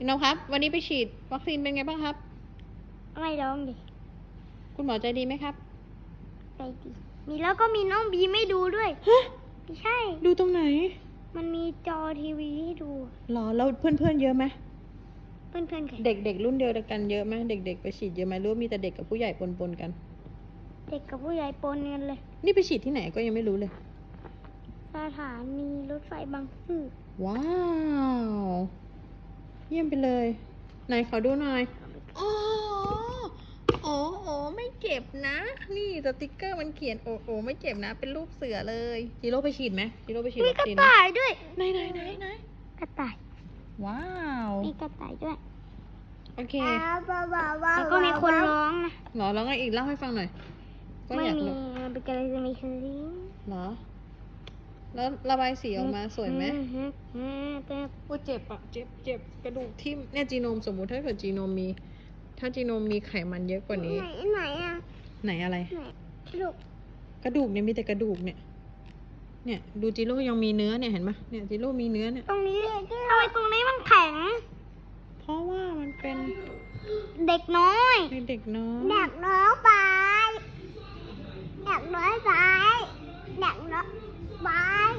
พี่นพครับ วันนี้ไปฉีดวัคซีนเป็นไงบ้างครับ ไม่ร้องดิ คุณหมอใจดีไหมครับไปดิมีแล้วก็มีน้องบีไม่ดูด้วยฮะไม่ใช่ ดูตรงไหน มันมีจอทีวีให้ดูหรอแล้วเพื่อนๆเยอะไหมเพื่อนๆกันเด็กๆรุ่นเดียวกันเยอะไหมเด็ก ๆ ไปฉีดเยอะไหมหรือว่ามีแต่เด็กกับผู้ใหญ่ปนๆกัน เด็กกับผู้ใหญ่ปนกันเลย นี่ไปฉีดที่ไหนก็ยังไม่รู้เลย สถานีรถไฟบางซื่อว้าว เยี่ยมไปเลย ไหนขอดูหน่อยอ๋ออ๋อโอ้ไม่เจ็บนะ นี่สติกเกอร์มันเขียนโอ้โอ้ไม่เจ็บนะ เป็นรูปเสือเลยจิโร่ไปฉีดไหมจิโร่ไปฉีดมีวัคกระซีนต่ายด้วย ไหนไหนไหนไหนกระต่าย ว้าว มีกระต่ายด้วย โอเคแล้วก็มีคนร้องนะ เหรอแล้วไงอีกเล่าให้ฟังหน่อย ก็ไม่อยากมีรู้มันเป็นกระไรจะมีคือลิงเหรอ แล้วระบายสีออกมาสวยไหมอือือืมแต่โอ้เจ็บอะเจ็บเจ็บกระดูกทิ่มเนี่ยจีโนมสมมุติถ้าเกิดจีโนมมี ถ้าจีโนมมีไขมันเยอะกว่านี้ ไหนไหนอะไหนอะไรไหนลูก กระดูกเนี่ยมีแต่กระดูกเนี่ย เนี่ยดูจิโร่ยังมีเนื้อเนี่ยเห็นไหมเนี่ยจิโร่มีเนื้อเนี่ย ตรงนี้ทำไมตรงนี้มันแข็ง เพราะว่ามันเป็น เด็กน้อยเด็นเด็กน้อง 晚安